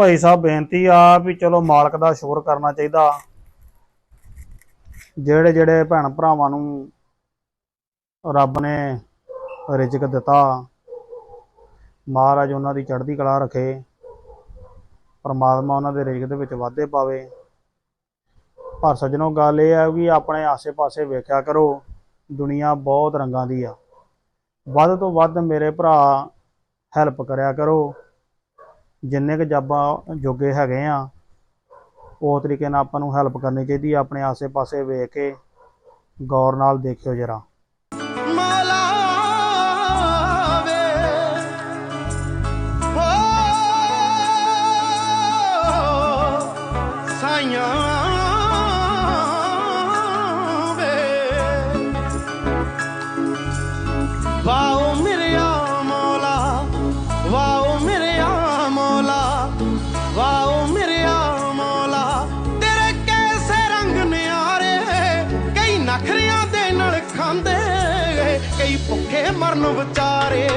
ਭਾਈ ਸਾਹਿਬ ਬੇਨਤੀ ਆ ਵੀ ਚਲੋ ਮਾਲਕ ਦਾ ਸ਼ੋਰ ਕਰਨਾ ਚਾਹੀਦਾ। ਜਿਹੜੇ ਜਿਹੜੇ ਭੈਣ ਭਰਾਵਾਂ ਨੂੰ ਰੱਬ ਨੇ ਰਿਜ਼ਕ ਦਿੱਤਾ, ਮਹਾਰਾਜ ਉਹਨਾਂ ਦੀ ਚੜ੍ਹਦੀ ਕਲਾ ਰੱਖੇ, ਪਰਮਾਤਮਾ ਉਹਨਾਂ ਦੇ ਰਿਜ਼ਕ ਦੇ ਵਿੱਚ ਵਾਧੇ ਪਾਵੇ। ਪਰ ਸੱਜਣੋ, ਗੱਲ ਇਹ ਹੈ ਵੀ ਆਪਣੇ ਆਸੇ-ਪਾਸੇ ਵੇਖਿਆ ਕਰੋ, ਦੁਨੀਆ ਬਹੁਤ ਰੰਗਾਂ ਦੀ ਆ। ਵੱਧ ਤੋਂ ਵੱਧ ਮੇਰੇ ਭਰਾ ਹੈਲਪ ਕਰਿਆ ਕਰੋ। ਜਿੰਨੇ ਕੁ ਜਾਬਾਂ ਜੋਗੇ ਹੈਗੇ ਆ, ਉਹ ਤਰੀਕੇ ਨਾਲ ਆਪਾਂ ਨੂੰ ਹੈਲਪ ਕਰਨੀ ਚਾਹੀਦੀ ਆਪਣੇ ਆਸੇ-ਪਾਸੇ ਵੇਖ ਕੇ, ਗੌਰ ਨਾਲ ਦੇਖਿਓ ਜਰਾ। ਸਾਈਆਂ ਵਾਓ ਮੇਰਿਆ ਮੌਲਾ, ਤੇਰੇ ਕੈਸੇ ਰੰਗ ਨਿਆਰੇ? ਕਈ ਨਖਰਿਆਂ ਦੇ ਨਾਲ ਖਾਂਦੇ ਕਈ ਭੁੱਖੇ ਮਰਨ ਵਿਚਾਰੇ।